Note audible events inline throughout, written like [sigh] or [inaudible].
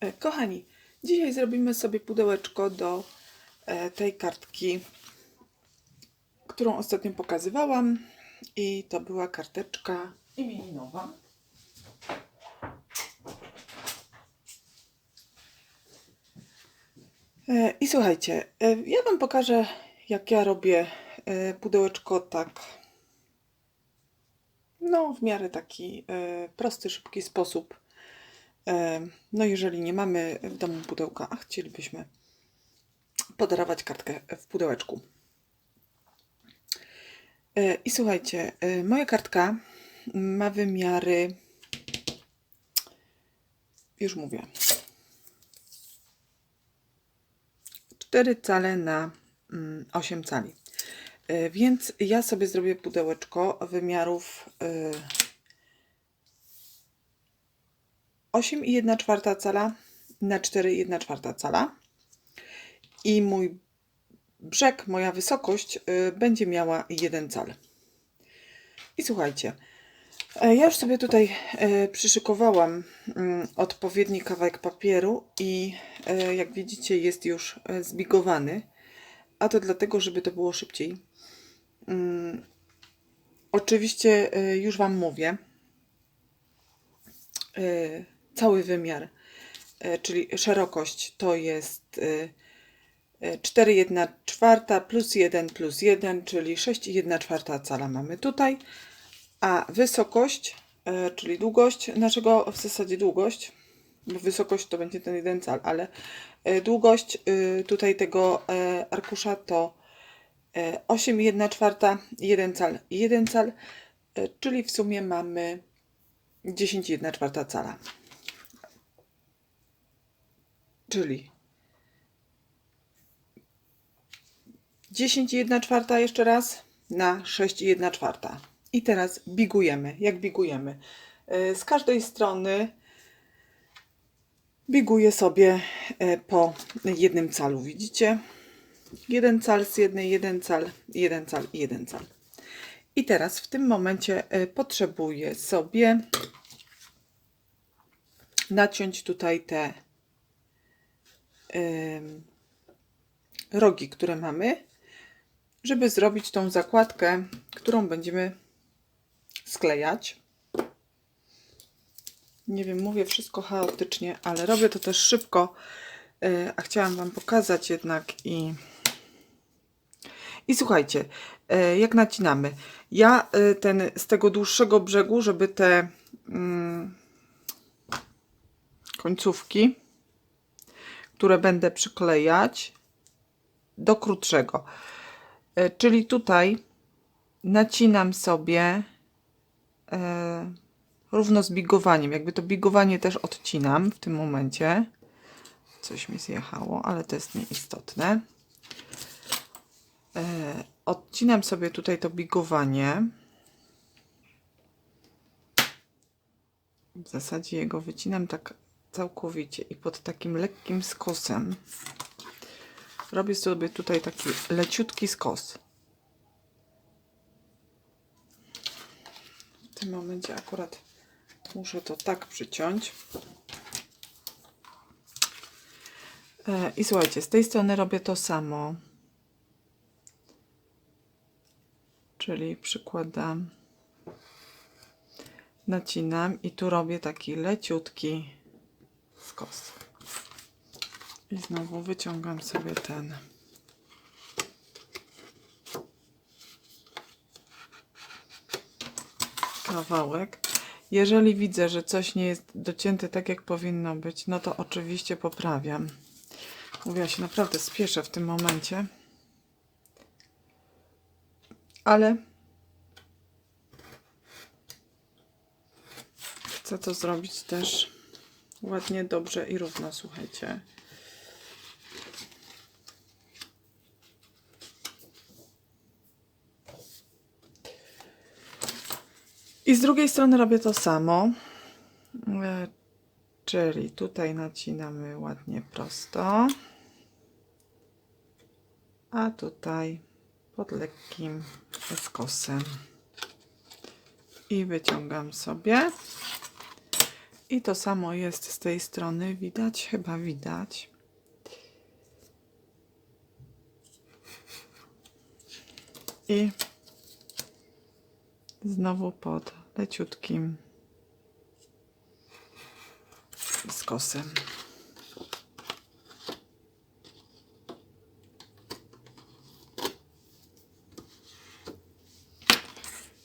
E, Kochani, dzisiaj zrobimy sobie pudełeczko do e, tej kartki, którą ostatnio pokazywałam. I to była karteczka imieninowa. E, I słuchajcie, ja Wam pokażę, jak ja robię pudełeczko tak, no w miarę taki prosty, szybki sposób. E, No jeżeli nie mamy w domu pudełka, a chcielibyśmy podarować kartkę w pudełeczku. E, I słuchajcie, e, moja kartka ma wymiary, już mówię, 4 cale na mm, 8 cali. E, Więc ja sobie zrobię pudełeczko wymiarów e, 8 i 1 czwarta cala na 4 i 1 czwarta cala. I mój brzeg, moja wysokość y, będzie miała 1 cal. I słuchajcie, e, ja już sobie tutaj e, przyszykowałam mm, odpowiedni kawałek papieru i e, jak widzicie jest już zbigowany, a to dlatego, żeby to było szybciej. Mm, Oczywiście już Wam mówię, cały wymiar, e, czyli szerokość to jest e, e, 4 1 czwarta plus 1 plus 1, czyli 6 i 1 czwarta cala mamy tutaj, a wysokość, e, czyli długość naszego, w zasadzie długość, bo wysokość to będzie ten jeden cal, ale e, długość tutaj tego e, arkusza to e, 8 i 1 czwarta, 1 cal i 1 cal, e, czyli w sumie mamy 10 i 1 czwarta cala. Czyli 10 i 1 czwarta jeszcze raz na 6 i 1 czwarta. I teraz bigujemy. Jak bigujemy? E, Z każdej strony biguję sobie e, po jednym calu. Widzicie? Jeden cal z jednej, jeden cal, jeden cal i jeden cal. I teraz w tym momencie e, potrzebuję sobie naciąć tutaj te rogi, które mamy, żeby zrobić tą zakładkę, którą będziemy sklejać. Nie wiem, mówię wszystko chaotycznie, ale robię to też szybko, e, a chciałam Wam pokazać jednak i i słuchajcie, e, jak nacinamy. Ja e, ten z tego dłuższego brzegu, żeby te mm, końcówki, które będę przyklejać, do krótszego. E, Czyli tutaj nacinam sobie e, równo z bigowaniem. Jakby to bigowanie też odcinam w tym momencie. Coś mi zjechało, ale to jest nieistotne. E, odcinam sobie tutaj to bigowanie. W zasadzie jego wycinam tak całkowicie i pod takim lekkim skosem robię sobie tutaj taki leciutki skos. W tym momencie akurat muszę to tak przyciąć. E, I słuchajcie, z tej strony robię to samo. Czyli przykładam, nacinam i tu robię taki leciutki skos. I znowu wyciągam sobie ten. Kawałek. Jeżeli widzę, że coś nie jest docięte tak, jak powinno być, no to oczywiście poprawiam. Mówię, ja się naprawdę spieszę w tym momencie. Ale chcę to zrobić też ładnie, dobrze i równo, słuchajcie. I z drugiej strony robię to samo. E, Czyli tutaj nacinamy ładnie prosto. A tutaj pod lekkim skosem. I wyciągam sobie. I to samo jest z tej strony. Widać? Chyba widać. I znowu pod leciutkim skosem.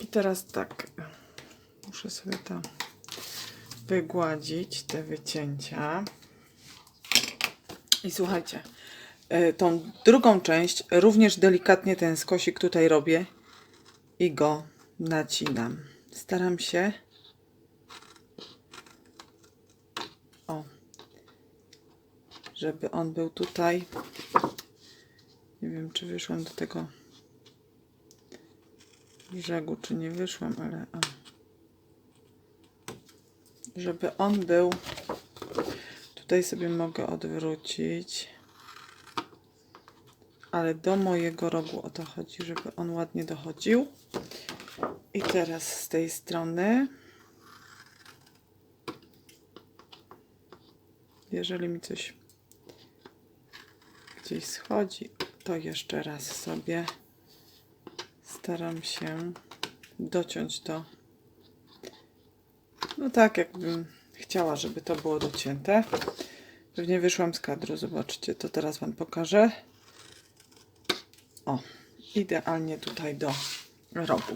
I teraz tak, muszę sobie to wygładzić, te wycięcia. I słuchajcie, e, tą drugą część również delikatnie ten skosik tutaj robię i go nacinam. Staram się o, żeby on był tutaj. Nie wiem, czy wyszłam do tego brzegu, czy nie wyszłam, ale o. żeby on był tutaj sobie mogę odwrócić. Ale do mojego rogu o to chodzi, żeby on ładnie dochodził. I teraz z tej strony. Jeżeli mi coś gdzieś schodzi to jeszcze raz sobie staram się dociąć to no tak jakbym chciała, żeby to było docięte. Pewnie wyszłam z kadru, zobaczcie, to teraz Wam pokażę. O, idealnie tutaj do rogu.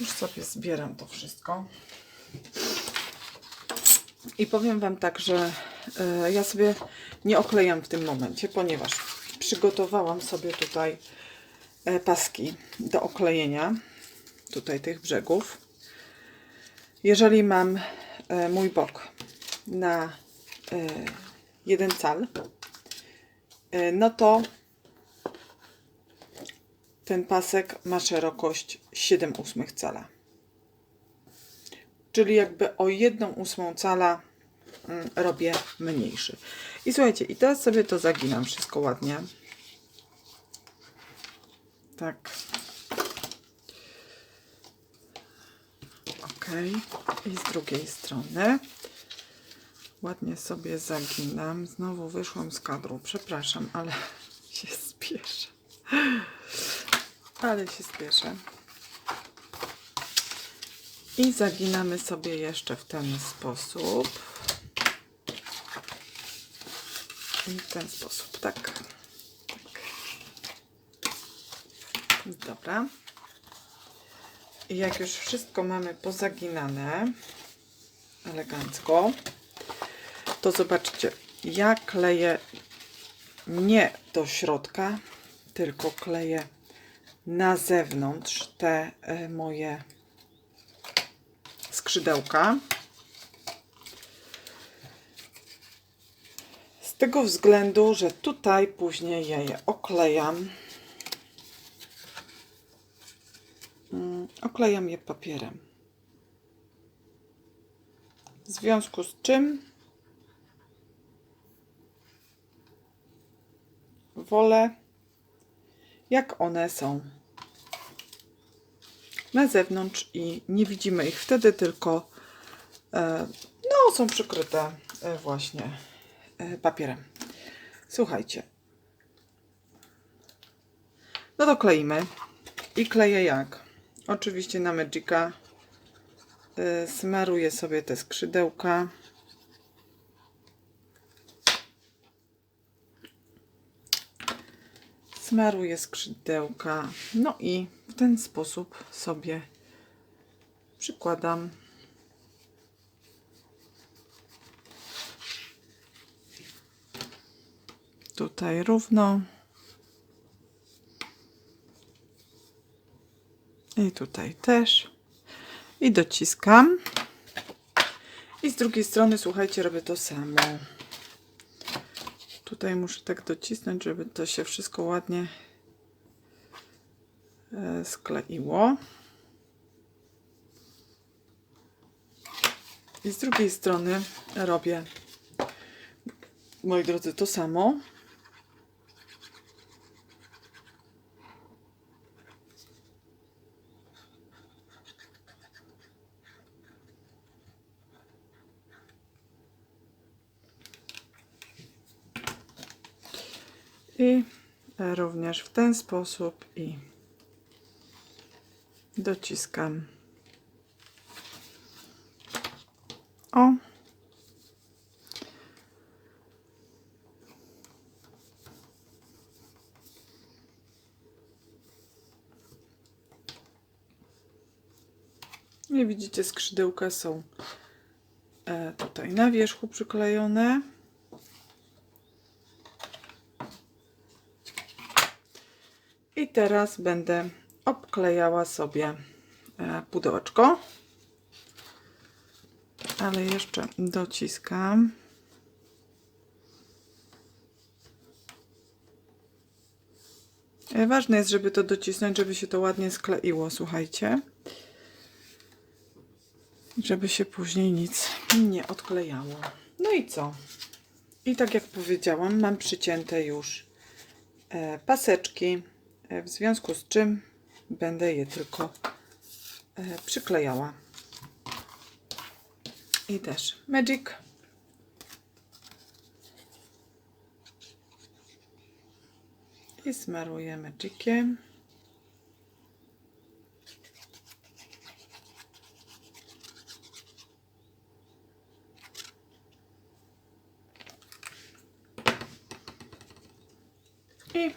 Już sobie zbieram to wszystko. I powiem Wam tak, że e, ja sobie nie oklejam w tym momencie, ponieważ przygotowałam sobie tutaj e, paski do oklejenia tutaj tych brzegów. Jeżeli mam e, mój bok na e, jeden cal, e, no to ten pasek ma szerokość 7 ósmych cala. Czyli jakby o 1 ósmą cala mm, robię mniejszy. I słuchajcie, i teraz sobie to zaginam wszystko ładnie. Tak. Ok. I z drugiej strony ładnie sobie zaginam. Znowu wyszłam z kadru. Przepraszam, ale [laughs] się spieszę. Ale się spieszę. I zaginamy sobie jeszcze w ten sposób. I w ten sposób, tak. tak. Dobra. I jak już wszystko mamy pozaginane elegancko, to zobaczcie, ja kleję nie do środka, tylko kleję na zewnątrz te e, moje skrzydełka. Z tego względu, że tutaj później ja je oklejam. Oklejam je papierem. W związku z czym wolę, jak one są na zewnątrz i nie widzimy ich wtedy, tylko e, no, są przykryte e, właśnie e, papierem. Słuchajcie. No to kleimy. I kleję jak? Oczywiście na Magica y, smaruję sobie te skrzydełka. Smaruję skrzydełka. No i w ten sposób sobie przykładam tutaj równo. I tutaj też. I dociskam. I z drugiej strony, słuchajcie, robię to samo. Tutaj muszę tak docisnąć, żeby to się wszystko ładnie e, skleiło. I z drugiej strony robię, moi drodzy, to samo. I również w ten sposób i dociskam. O. Nie widzicie, skrzydełka są e, tutaj na wierzchu przyklejone. I teraz będę obklejała sobie e, pudełeczko. Ale jeszcze dociskam. E, Ważne jest, żeby to docisnąć, żeby się to ładnie skleiło, słuchajcie. Żeby się później nic nie odklejało. No i co? I tak jak powiedziałam, mam przycięte już e, paseczki, w związku z czym będę je tylko e, przyklejała. I też Magic. I smaruję Magiciem. I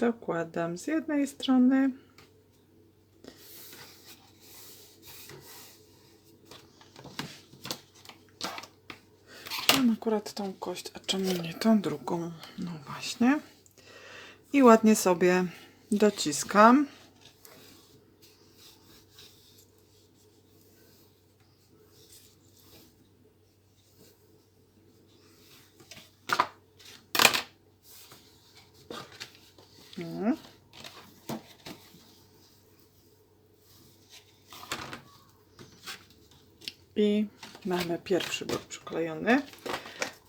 dokładam z jednej strony. Mam akurat tą kość, a czemu nie tą drugą? No właśnie. I ładnie sobie dociskam. I mamy pierwszy bok przyklejony.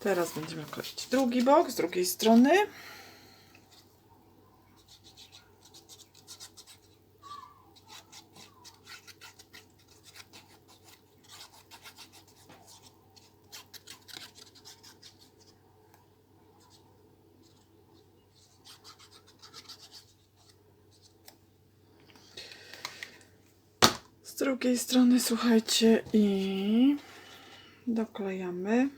Teraz będziemy kleić drugi bok z drugiej strony. Z drugiej strony, słuchajcie, i doklejamy.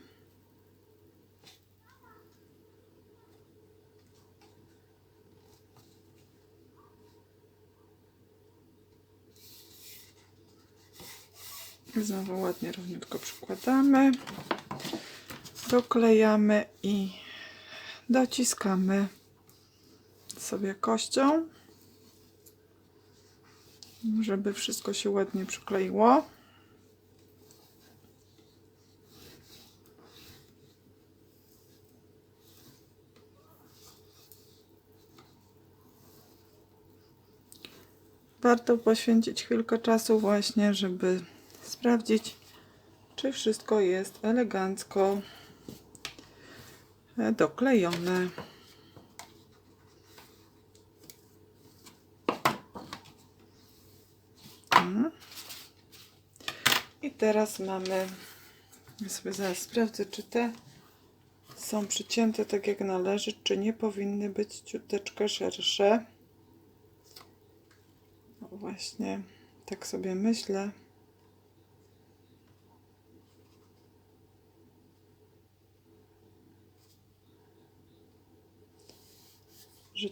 Znowu ładnie, równiutko przykładamy. Doklejamy i dociskamy sobie kością żeby wszystko się ładnie przykleiło. Warto poświęcić chwilkę czasu właśnie, żeby sprawdzić, czy wszystko jest elegancko doklejone. I teraz mamy, ja sobie zaraz sprawdzę, czy te są przycięte tak jak należy, czy nie powinny być ciuteczkę szersze. No właśnie, tak sobie myślę. Że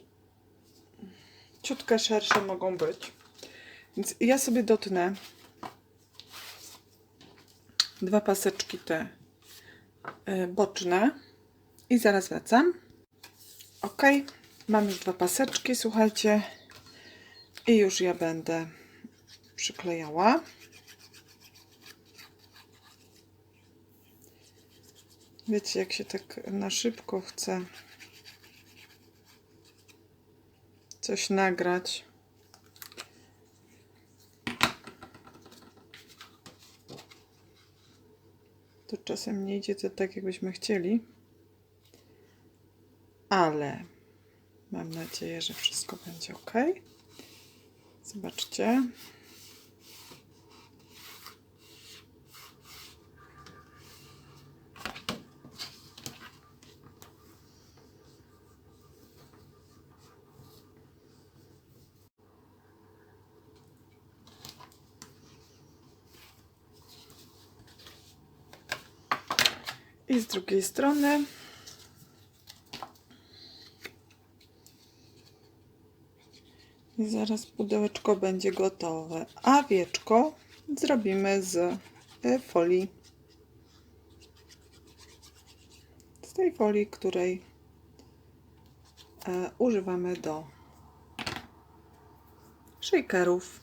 ciutkę szersze mogą być. Więc ja sobie dotnę dwa paseczki te y, boczne i zaraz wracam. Ok, mam już dwa paseczki, słuchajcie, i już ja będę przyklejała. Wiecie, jak się tak na szybko chce coś nagrać. To czasem nie idzie to tak, jakbyśmy chcieli. Ale Mam nadzieję, że wszystko będzie ok. Zobaczcie. I z drugiej strony. I zaraz pudełeczko będzie gotowe. A wieczko zrobimy z e, folii. Z tej folii, której e, używamy do shakerów.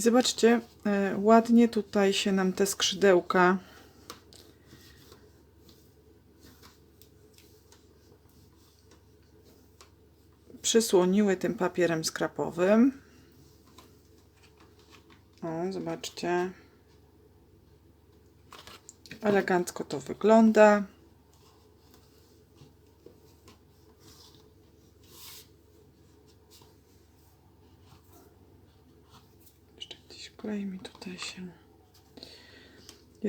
I zobaczcie, e, ładnie tutaj się nam te skrzydełka przysłoniły tym papierem skrapowym. O, zobaczcie. Elegancko to wygląda. Jeszcze gdzieś klej mi tutaj się.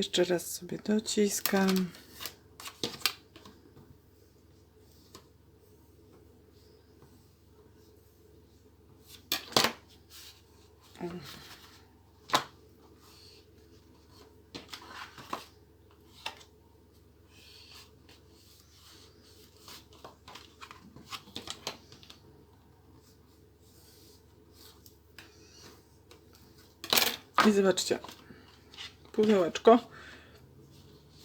Jeszcze raz sobie dociskam. I zobaczcie, pudełeczko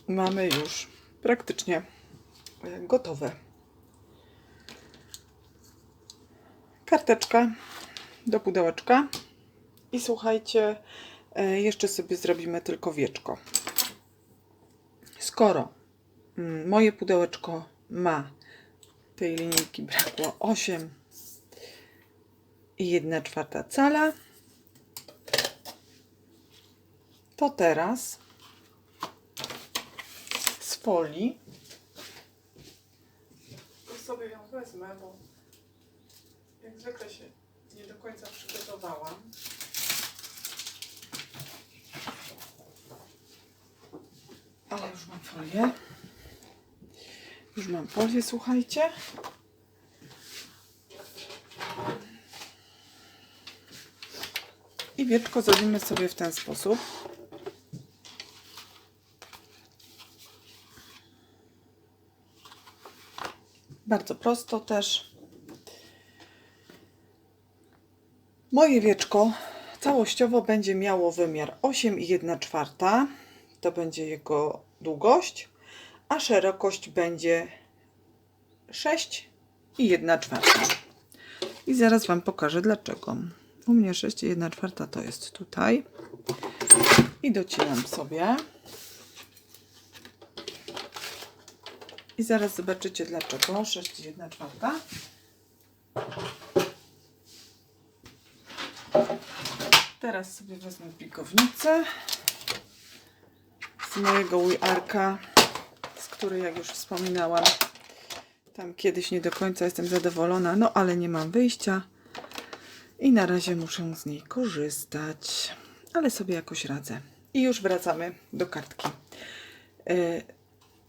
mamy już praktycznie e, gotowe. Karteczka do pudełeczka. I słuchajcie, e, jeszcze sobie zrobimy tylko wieczko. Skoro mm, moje pudełeczko ma tej linijki brakło 8 i 1 czwarta cala, to teraz folii sobie ją wezmę, bo jak zwykle się nie do końca przygotowałam. Ale już mam folię. Już mam folię, słuchajcie. I wieczko zrobimy sobie w ten sposób. Bardzo prosto też. Moje wieczko całościowo będzie miało wymiar 8,1 czwarta. To będzie jego długość, a szerokość będzie 6,1 czwarta. I zaraz Wam pokażę dlaczego. U mnie 6,1 czwarta to jest tutaj. I docinam sobie. I zaraz zobaczycie dlaczego 6,1 czwarta. Teraz sobie wezmę plikownicę z mojego WeArka, z której jak już wspominałam, tam kiedyś nie do końca jestem zadowolona, no ale nie mam wyjścia i na razie muszę z niej korzystać, ale sobie jakoś radzę. I już wracamy do kartki.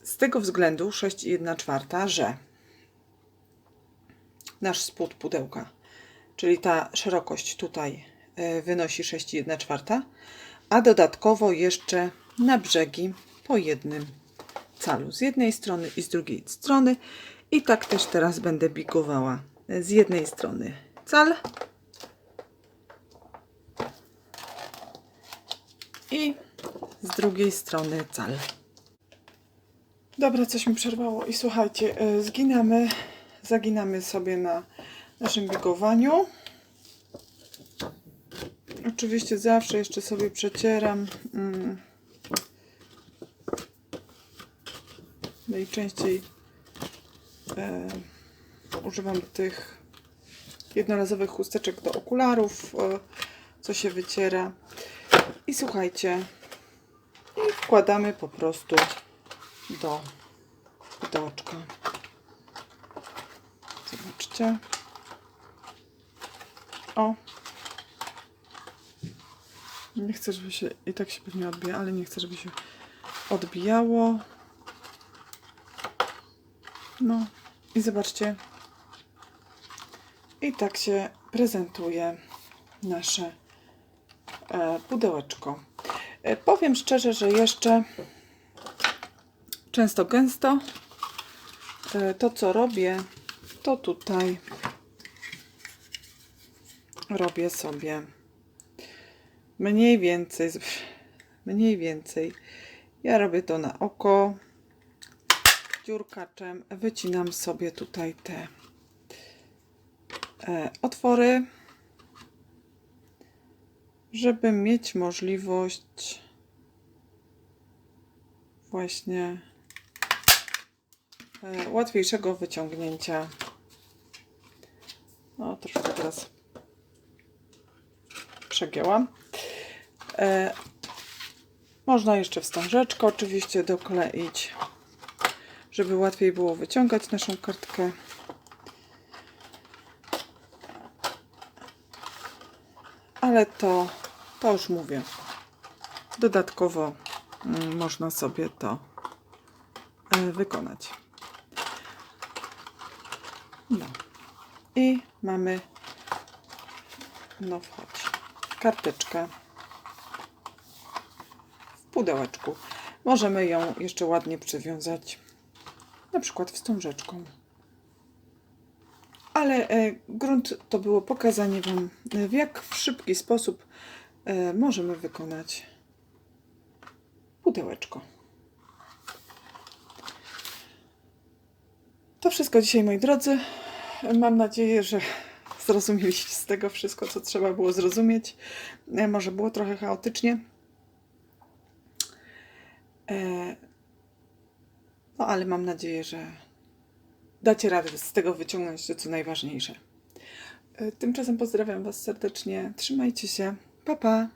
E, Z tego względu 6,1 czwarta, że nasz spód pudełka, czyli ta szerokość tutaj e, wynosi 6,1 czwarta, a dodatkowo jeszcze na brzegi po jednym calu z jednej strony i z drugiej strony. I tak też teraz będę bigowała z jednej strony cal i z drugiej strony cal. Dobra, coś mi przerwało i słuchajcie, y, zginamy, zaginamy sobie na naszym bigowaniu. Oczywiście zawsze jeszcze sobie przecieram mm, najczęściej e, używam tych jednorazowych chusteczek do okularów, e, co się wyciera. I słuchajcie, i wkładamy po prostu do pudełeczka. Zobaczcie. O. Nie chcę, żeby się, i tak się pewnie odbija, ale nie chcę, żeby się odbijało. No i zobaczcie. I tak się prezentuje nasze e, pudełeczko. E, powiem szczerze, że jeszcze często gęsto e, to co robię, to tutaj robię sobie mniej więcej, mniej więcej. Ja robię to na oko. Dziurkaczem wycinam sobie tutaj te e, otwory, żeby mieć możliwość właśnie łatwiejszego wyciągnięcia. O, troszkę teraz przegięłam. E, można jeszcze wstążeczkę oczywiście dokleić, żeby łatwiej było wyciągać naszą kartkę. Ale to, to już mówię. Dodatkowo mm, można sobie to e, wykonać. No. I mamy no wchodź. Karteczkę w pudełeczku. Możemy ją jeszcze ładnie przywiązać, na przykład wstążeczką. Ale e, grunt to było pokazanie Wam, e, w jak w szybki sposób e, możemy wykonać pudełeczko. To wszystko dzisiaj, moi drodzy. Mam nadzieję, że zrozumieliście z tego wszystko, co trzeba było zrozumieć. E, Może było trochę chaotycznie. E, No, ale mam nadzieję, że dacie radę z tego wyciągnąć to, co najważniejsze. E, Tymczasem pozdrawiam Was serdecznie. Trzymajcie się. Pa, pa.